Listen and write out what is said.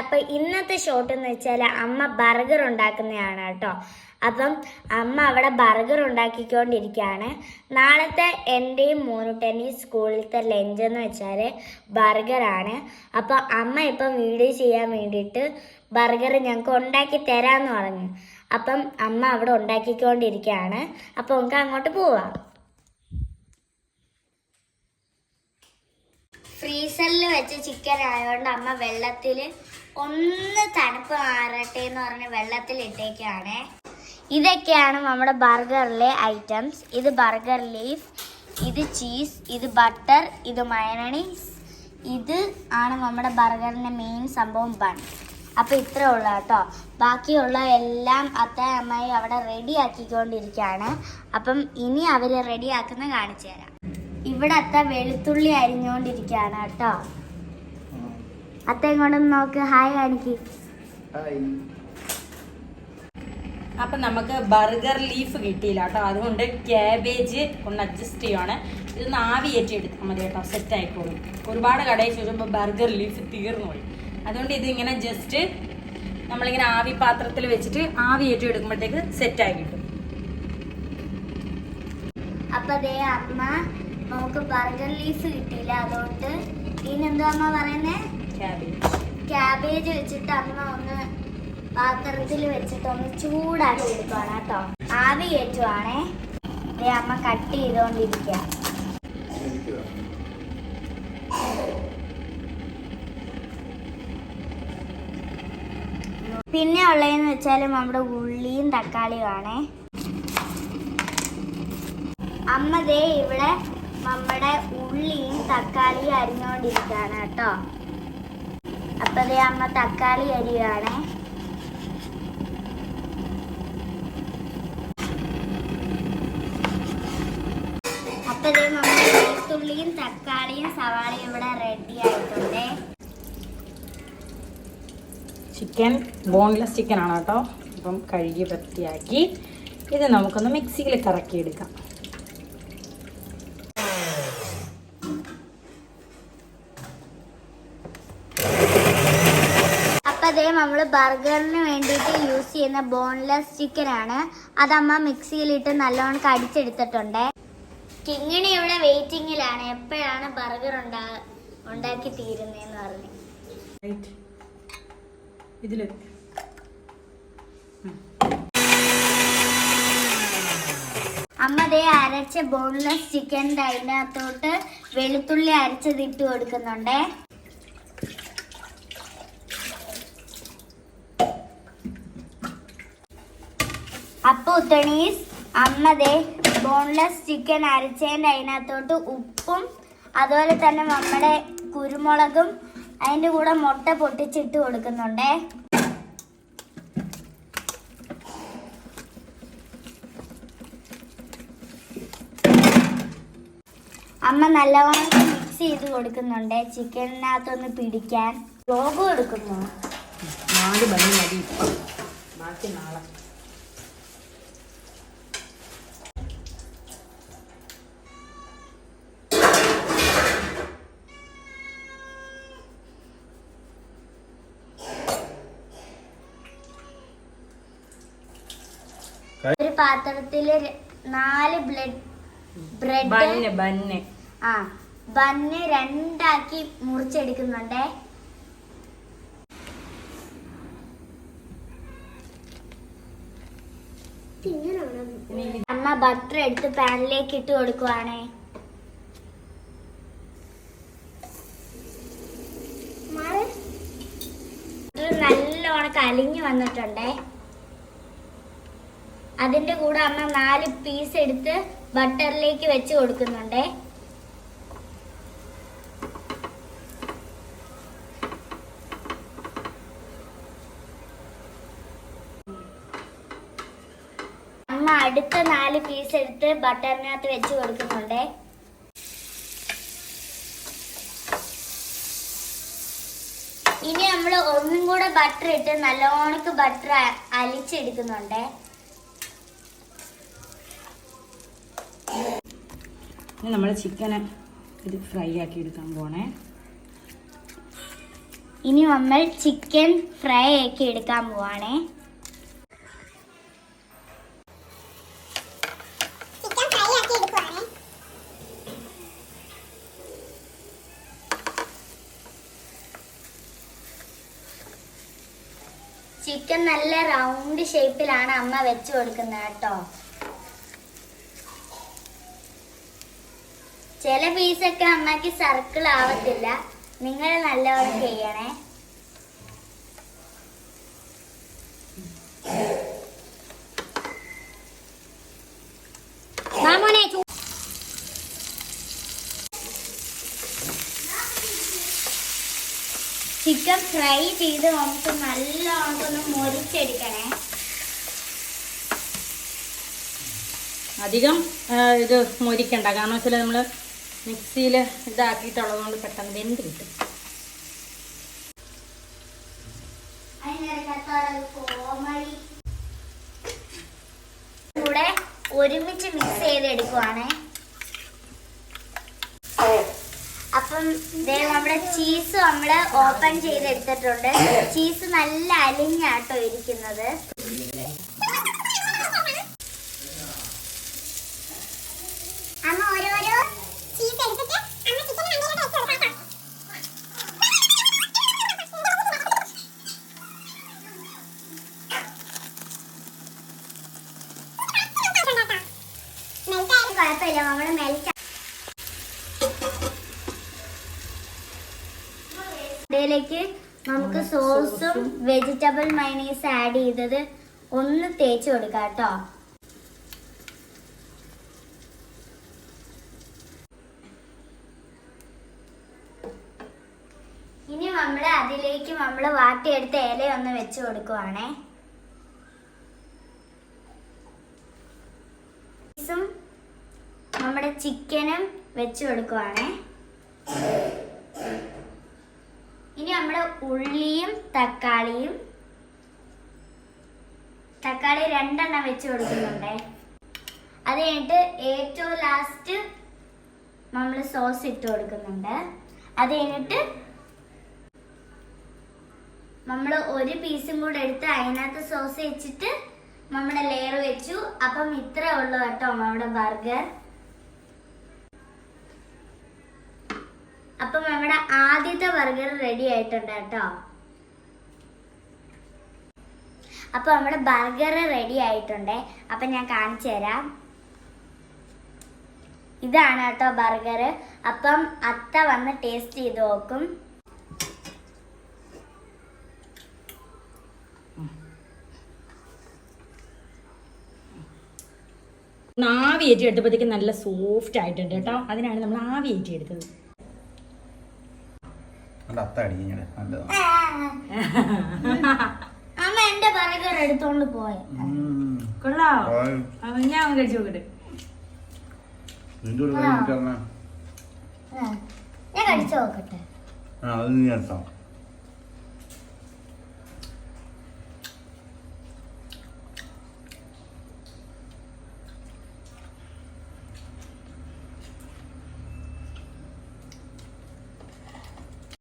അപ്പൊ ഇന്നത്തെ ഷോട്ട് എന്ന് വെച്ചാൽ അമ്മ ബർഗർ ഉണ്ടാക്കുന്നതാണ് കേട്ടോ. അപ്പം അമ്മ അവിടെ ബർഗർ ഉണ്ടാക്കിക്കൊണ്ടിരിക്കുകയാണ്. നാളത്തെ എന്റെയും മോനുട്ടന്റെയും സ്കൂളിലത്തെ ലഞ്ച് എന്ന് വെച്ചാൽ ബർഗറാണ് അപ്പോൾ അമ്മ ഇപ്പം വീഡിയോ ചെയ്യാൻ വേണ്ടിയിട്ട് ബർഗർ ഞങ്ങൾക്ക് ഉണ്ടാക്കി തരാമെന്ന് പറഞ്ഞു. അപ്പം അമ്മ അവിടെ ഉണ്ടാക്കിക്കൊണ്ടിരിക്കുകയാണ്. അപ്പോൾ നമുക്ക് അങ്ങോട്ട് പോവാം. ഫ്രീസറിൽ വെച്ച ചിക്കൻ ആയതുകൊണ്ട് അമ്മ വെള്ളത്തിൽ ഒന്ന് തണുപ്പ് മാറട്ടെ എന്ന് പറഞ്ഞ് വെള്ളത്തിൽ ഇട്ടേക്കാണ് ഇതൊക്കെയാണ് നമ്മുടെ ബർഗറിലെ ഐറ്റംസ്. ഇത് ബർഗർ ലീഫ് ഇത് ചീസ് ഇത് ബട്ടർ ഇത് മയണണീസ് ഇത് ആണ് നമ്മുടെ ബർഗറിന്റെ മെയിൻ സംഭവം ബൺ അപ്പൊ ഇത്ര ഉള്ള കേട്ടോ. ബാക്കിയുള്ള എല്ലാം അത്ത അമ്മായി അവിടെ റെഡി ആക്കിക്കൊണ്ടിരിക്കുകയാണ്. അപ്പം ഇനി അവർ റെഡി ആക്കുന്ന കാണിച്ചു തരാം. ഇവിടെ അത്ത വെളുത്തുള്ളി അരിഞ്ഞുകൊണ്ടിരിക്കുകയാണ് കേട്ടോ. അത്ത ഇങ്ങോട്ടൊന്ന് നോക്ക്. ഹായ് കാണിക്ക് അപ്പം നമുക്ക് ബർഗർ ലീഫ് കിട്ടിയില്ല കേട്ടോ. അതുകൊണ്ട് ക്യാബേജ് ഒന്ന് അഡ്ജസ്റ്റ് ചെയ്യുവാണ് ഇതൊന്ന് ആവി ഏറ്റി എടുത്താൽ മതി കേട്ടോ. സെറ്റ് ആയിക്കോളും. ഒരുപാട് കടയിൽ ചോദിക്കുമ്പോൾ ബർഗർ ലീഫ് തീർന്നു പോയി അതുകൊണ്ട് ഇതിങ്ങനെ ജസ്റ്റ് നമ്മളിങ്ങനെ ആവി പാത്രത്തിൽ വെച്ചിട്ട് ആവി ഏറ്റി എടുക്കുമ്പോഴത്തേക്ക് സെറ്റായി കിട്ടും. അപ്പൊ അതേ അമ്മ നമുക്ക് ബർഗർ ലീഫ് കിട്ടിയില്ല. അതുകൊണ്ട് ഇതിനെന്തോ അമ്മ പറയുന്നേ? ക്യാബേജ് വെച്ചിട്ട് അമ്മ ഒന്ന് പാത്രത്തിൽ വെച്ചിട്ട് ഒന്ന് ചൂടാക്കി എടുക്കുവാണ് കേട്ടോ. ആവി കയറ്റുവാണേ. ദേ അമ്മ കട്ട് ചെയ്തുകൊണ്ടിരിക്കുക പിന്നെ ഉള്ളതെന്ന് വെച്ചാൽ നമ്മുടെ ഉള്ളിയും തക്കാളിയും ആണേ അമ്മ ദേ ഇവിടെ നമ്മുടെ ഉള്ളിയും തക്കാളിയും അരിഞ്ഞുകൊണ്ടിരിക്കുകയാണ് കേട്ടോ. അപ്പൊ ദേ അമ്മ തക്കാളി അരിയാണ് അപ്പൊ അതേ നമ്മൾ വെളുത്തുള്ളിയും തക്കാളിയും സവാളയും ഇവിടെ റെഡി ആയിട്ടുണ്ട്. ചിക്കൻ ബോൺലെസ് ചിക്കൻ ആണ് കേട്ടോ അപ്പം കഴുകി വൃത്തിയാക്കി. ഇത് നമുക്കൊന്ന് മിക്സിയിൽ കറക്കിയെടുക്കാം അപ്പൊ അതേ നമ്മൾ ബർഗറിന് വേണ്ടിയിട്ട് യൂസ് ചെയ്യുന്ന ബോൺലെസ് ചിക്കൻ ആണ് അതമ്മ മിക്സിയിലിട്ട് നല്ലോണം കടിച്ചെടുത്തിട്ടുണ്ട്. കിങ്ങിണി ഇവിടെ വെയിറ്റിങ്ങിലാണ്. എപ്പോഴാണ് ബർഗർ ഉണ്ടാ ഉണ്ടാക്കി തീരുന്നതെന്ന് പറഞ്ഞു. അമ്മ ദേ അരച്ച ബോൺലെസ് ചിക്കന്റെ അതിനകത്തോട്ട് വെളുത്തുള്ളി അരച്ചത് ഇട്ട് കൊടുക്കുന്നുണ്ടേ. അപ്പൊ ഉത്തണീസ് അമ്മ ദേ ബോൺലെസ് ചിക്കൻ അരച്ചതിന്റെ അതിനകത്തോട്ട് ഉപ്പും അതുപോലെ തന്നെ നമ്മുടെ കുരുമുളകും അതിന്റെ കൂടെ മുട്ട പൊട്ടിച്ചിട്ട് കൊടുക്കുന്നുണ്ടേ. അമ്മ നല്ലവണ്ണം മിക്സ് ചെയ്ത് കൊടുക്കുന്നുണ്ട് ചിക്കനകത്തൊന്ന് പിടിക്കാൻ. ലോഗ് എടുക്കുന്നു. നാല് മണി മതി. ബാക്കി നാളെ. ഒരു പാത്രത്തിൽ നാല് ബ്ലഡ് ബ്രെഡ്. ബന്ന് ആ ബന്ന് രണ്ടാക്കി മുറിച്ചെടുക്കുന്നുണ്ടേ. അമ്മ ബട്ടർ എടുത്ത് പാനിലേക്ക് ഇട്ട് കൊടുക്കുവാണേ. നല്ലോണം കലിഞ്ഞു വന്നിട്ടുണ്ടേ. അതിന്റെ കൂടെ അമ്മ നാല് പീസ് എടുത്ത് ബട്ടറിലേക്ക് വെച്ച് കൊടുക്കുന്നുണ്ടേ. അമ്മ അടുത്ത നാല് പീസ് എടുത്ത് ബട്ടറിനകത്ത് വെച്ച് കൊടുക്കുന്നുണ്ടേ. ഇനി നമ്മൾ ഒന്നും കൂടെ ബട്ടർ ഇട്ട് നല്ലോണക്ക് ബട്ടർ അലിച്ചെടുക്കുന്നുണ്ടേ. ഇനി നമ്മൾ ചിക്കനെ ഇത് ഫ്രൈ ആക്കി എടുക്കാൻ പോണേ. ഇനി നമ്മൾ ചിക്കൻ ഫ്രൈ ആക്കി എടുക്കാൻ പോവാണേ. ചിക്കൻ നല്ല റൗണ്ട് ഷേപ്പിലാണ് അമ്മ വെച്ച് കൊടുക്കുന്നത് കേട്ടോ. ചില പീസൊക്കെ അമ്മയ്ക്ക് സർക്കിൾ ആവത്തില്ല. നിങ്ങൾ നല്ലവണ്ണം ചെയ്യണേ. ചിക്കൻ ഫ്രൈ ചെയ്ത് നമുക്ക് നല്ലോണം ഒന്ന് മുറിച്ചെടുക്കണേ. അധികം ഇത് മുരിക്കണ്ട. കാരണം വെച്ചാൽ നമ്മൾ മിക്സിയിൽ ഇതാക്കിയിട്ടുള്ളത് കൊണ്ട് പെട്ടെന്ന് വെന്ത് കിട്ടും. കൂടെ ഒരുമിച്ച് മിക്സ് ചെയ്ത് എടുക്കുവാണേ അപ്പം നമ്മുടെ ചീസ് നമ്മൾ ഓപ്പൺ ചെയ്തെടുത്തിട്ടുണ്ട്. ചീസ് നല്ല അലിഞ്ഞാട്ടോ ഇരിക്കുന്നത് അമ്മ ഓരോരോ ചീസ് എടുത്തിട്ട് അമ്മ ചിക്കൻ വണ്ടിയിലോട്ട് വെച്ച് കൊടുക്കാം കുഴപ്പമില്ല നമ്മൾ മെൽറ്റ് ഇതിലേക്ക് നമുക്ക് സോസും വെജിറ്റബിൾ മൈനീസ് ആഡ് ചെയ്തത് ഒന്ന് തേച്ച് കൊടുക്കാം കേട്ടോ. ഇനി നമ്മൾ അതിലേക്ക് നമ്മൾ വാട്ടിയെടുത്ത ഇല ഒന്ന് വെച്ച് കൊടുക്കുവാണേ. നമ്മുടെ ചിക്കനും വെച്ച് കൊടുക്കുവാണേ. ഇനി നമ്മുടെ ഉള്ളിയും തക്കാളിയും. തക്കാളി രണ്ടെണ്ണം വെച്ച് കൊടുക്കുന്നുണ്ടേ. അത് കഴിഞ്ഞിട്ട് ഏറ്റവും ലാസ്റ്റ് നമ്മൾ സോസ് ഇട്ട് കൊടുക്കുന്നുണ്ട്. അത് കഴിഞ്ഞിട്ട് നമ്മൾ ഒരു പീസും കൂടെ എടുത്ത് അതിനകത്ത് സോസ് വെച്ചിട്ട് നമ്മുടെ ലെയർ വെച്ചു. അപ്പം ഇത്രേ ഉള്ളൂ കേട്ടോ നമ്മുടെ ബർഗർ അപ്പം നമ്മുടെ ആദ്യത്തെ ബർഗർ റെഡി ആയിട്ടുണ്ട് കേട്ടോ. അപ്പൊ നമ്മുടെ ബർഗർ റെഡി ആയിട്ടുണ്ട്. അപ്പൊ ഞാൻ കാണിച്ചു തരാം. ഇതാണ് കേട്ടോ ബർഗർ അപ്പം അത്ത വന്ന് ടേസ്റ്റ് ചെയ്ത് നോക്കും. ആവി ഏറ്റി എടുത്തപ്പോഴത്തേക്കും നല്ല സോഫ്റ്റ് ആയിട്ടുണ്ട് കേട്ടോ. അതിനാണ് നമ്മൾ ആവി ഏറ്റി എടുത്തത് നല്ല അത്ത അടിക്കും നല്ലതാണ്. അമ്മ എന്റെ ബർഗർ എടുത്തോണ്ട് പോയ. കൊള്ളാം. ഞാൻ കഴിച്ചു നോക്കട്ടെ. ഞാൻ കഴിച്ചു നോക്കട്ടെ. ആ അത് നീ എടുത്തോ.